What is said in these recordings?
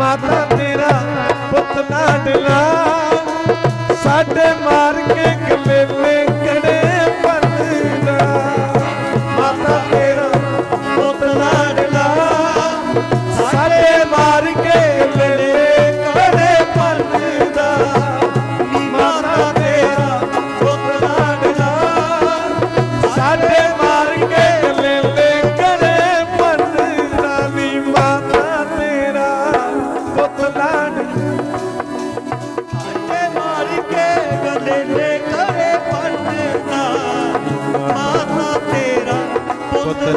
ਮਾਤਾ ਤੇਰਾ ਪੁੱਤ ਲਾਡਲਾ ਸਾਡੇ ਮਾਰ ਕੇ ਗਲੇਲੇ ਪੁੱਤ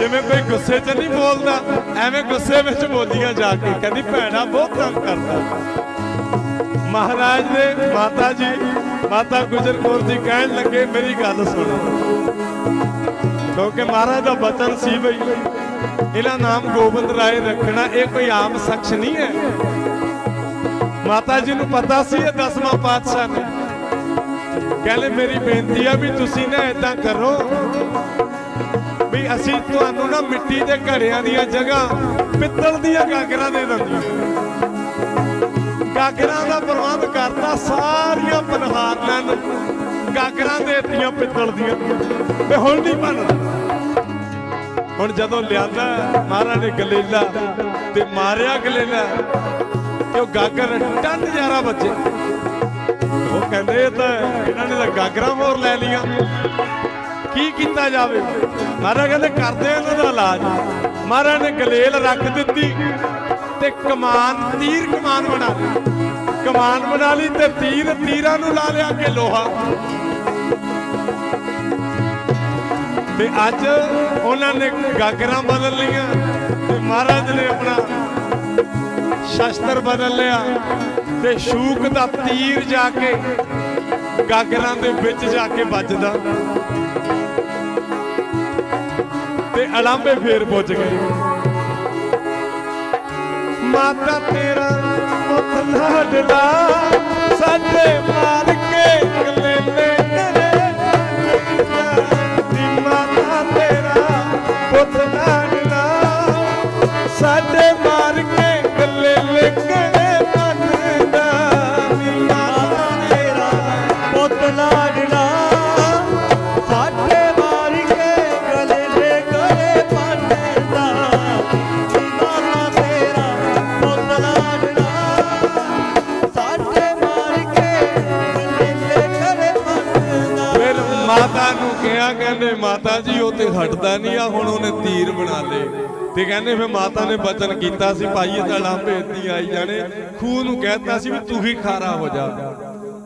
ਜਿਵੇਂ ਕੋਈ ਗੁੱਸੇ 'ਚ ਨਹੀਂ ਬੋਲਦਾ, ਐਵੇਂ ਗੁੱਸੇ ਵਿੱਚ ਬੋਲੀਆਂ ਜਾ ਕੇ। ਕਹਿੰਦੀ, ਭੈਣਾ, ਬਹੁਤ ਤੰਗ ਕਰਦਾ। ਮਹਾਰਾਜ ਦੇ ਮਾਤਾ ਜੀ, ਮਾਤਾ ਗੁਜਰ ਕੌਰ ਜੀ ਕਹਿਣ ਲੱਗੇ, ਮੇਰੀ ਗੱਲ ਸੁਣੋ। ਕਿਉਂਕਿ ਮਹਾਰਾਜ ਦਾ ਬਚਨ ਸੀ ਬਈ ਇਹਦਾ ਨਾਮ ਗੋਬਿੰਦ ਰਾਏ ਰੱਖਣਾ, ਇਹ ਕੋਈ ਆਮ ਸ਼ਖਸ ਨਹੀਂ ਹੈ। ਮਾਤਾ ਜੀ ਨੂੰ ਪਤਾ ਸੀ ਇਹ ਦਸਵਾਂ ਪਾਤਸ਼ਾਹ ਨੇ। ਕਹਿੰਦੇ, ਮੇਰੀ ਬੇਨਤੀ ਆ ਵੀ ਤੁਸੀਂ ਨਾ ਇਦਾਂ ਕਰੋ। ਵੀ ਅਸੀਂ ਤੁਹਾਨੂੰ ਨਾ ਮਿੱਟੀ ਦੇ ਘੜਿਆਂ ਦੀਆਂ ਜਗ੍ਹਾ ਪਿੱਤਲ ਦੀਆਂ ਗਾਗਰਾਂ ਦੇ ਦਿੰਦੀਆਂ ਗਾਗਰਾਂ ਦਾ ਪ੍ਰਬੰਧ ਕਰਤਾ ਸਾਰੀਆਂ ਪਨਹਾਰਨਾਂ ਨੂੰ ਗਾਗਰਾਂ ਦੇ ਪਿੱਤਲ ਦੀਆਂ। ਤੇ ਹੁਣ ਨਹੀਂ ਬਣਦਾ। ਹੁਣ ਜਦੋਂ ਲਿਆਂਦਾ ਮਹਾਰਾਜ ਨੇ ਗਲੇਲਾ ਤੇ ਮਾਰਿਆ ਗਲੇਲਾ, ਤੇ ਉਹ ਗਾਗਰ ਟੰਨ ਜਾਰਾ ਬੱਚੇ ਉਹ ਕਹਿੰਦੇ ਤਾਂ ਇਹਨਾਂ ਨੇ ਤਾਂ ਗਾਗਰਾਂ ਮੋਰ ਲੈ ਲੀਆਂ ਕੀ ਕੀਤਾ ਜਾਵੇ? ਮਹਾਰਾਜ ਕਹਿੰਦੇ ਕਰਦੇ ਆ ਇਹਨਾਂ ਦਾ ਇਲਾਜ। ਮਹਾਰਾਜ ਨੇ ਗਲੇਲ ਰੱਖ ਦਿੱਤੀ ਤੇ ਕਮਾਨ, ਤੀਰ ਕਮਾਨ ਬਣਾ ਲਈ। ਕਮਾਨ ਬਣਾ ਲਈ ਤੇ ਤੀਰ ਤੀਰਾਂ ਨੂੰ ਲਾ ਲਿਆ ਕੇ ਲੋਹਾ। ਤੇ ਅੱਜ ਉਹਨਾਂ ਨੇ ਗਾਗਰਾਂ ਬਦਲ ਲਈਆਂ ਤੇ ਮਹਾਰਾਜ ਨੇ ਆਪਣਾ ਸ਼ਸਤਰ ਬਦਲ ਲਿਆ ਤੇ ਸ਼ੂਕ ਦਾ ਤੀਰ ਜਾ ਕੇ ਗਾਗਰਾਂ ਦੇ ਵਿੱਚ ਜਾ ਕੇ ਵੱਜਦਾ। ਤੇ ਅਲਾਂਬੇ ਫੇਰ ਪੁੱਜ ਗਏ। ਮਾਤਾ ਤੇਰਾ ਪੁੱਤ ਲਾਡਲਾ ਸਾਡੇ ਮਾਰ ਕੇ ਗਲੇਲੇ ਕਰੇ ਦੀ ਮਾਤਾ ਤੇਰਾ ਪੁੱਤ ਲਾਡਲਾ ਸਾਡੇ ਮਾਰ ਕੇ ਗਲੇਲੇ ਕਰੇ ਮੰਨਦਾ ਨੀ ਮਾਤਾ ਤੇਰਾ ਪੁੱਤ ਲਾਡਲਾ ਮਾਤਾ ਨੂੰ ਕਿਹਾ, ਕਹਿੰਦੇ, ਮਾਤਾ ਜੀ, ਉਹ ਤੇ ਹਟਦਾ ਨਹੀਂ ਆ, ਹੁਣ ਉਹਨੇ ਤੀਰ ਬਣਾ ਲਏ। ਤੇ ਕਹਿੰਦੇ, ਫਿਰ ਮਾਤਾ ਨੇ ਬਚਨ ਕੀਤਾ ਸੀ, ਭਾਈ ਇਹਦਾ ਲਾਂਭੇ ਇੱਦੀ ਆਈ ਜਾਣੇ। ਖੂਹ ਨੂੰ ਕਹਿਤਾ ਸੀ ਵੀ ਤੂੰ ਹੀ ਖਾਰਾ ਹੋ ਜਾ।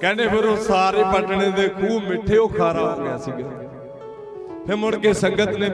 ਕਹਿੰਦੇ, ਫਿਰ ਉਹ ਸਾਰੇ ਪਟਣੇ ਦੇ ਖੂਹ ਮਿੱਠੇ ਉਹ ਖਾਰਾ ਹੋ ਗਿਆ ਸੀਗਾ। ਫਿਰ ਮੁੜ ਕੇ ਸੰਗਤ ਨੇ